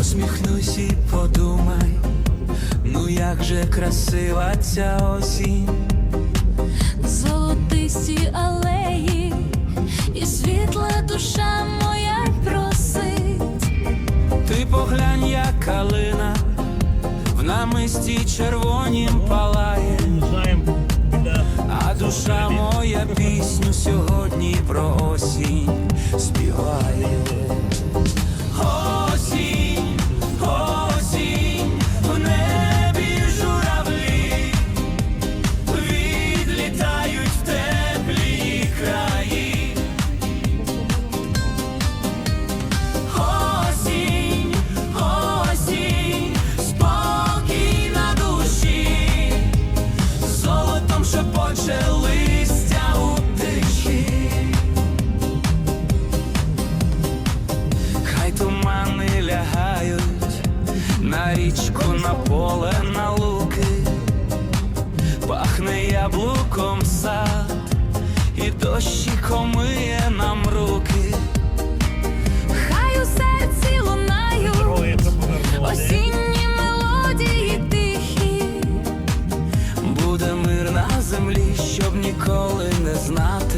Посміхнусь і подумай, ну як же красива ця осінь. Золотисті алеї, і світла душа моя просить. Ти поглянь, як калина в намисті червонім палає, а душа моя пісню сьогодні про осінь на річку, на поле, на луки, пахне яблуком сад, і дощиком миє нам руки. Хай у серці лунають осінні мелодії тихі. Буде мир на землі, щоб ніколи не знати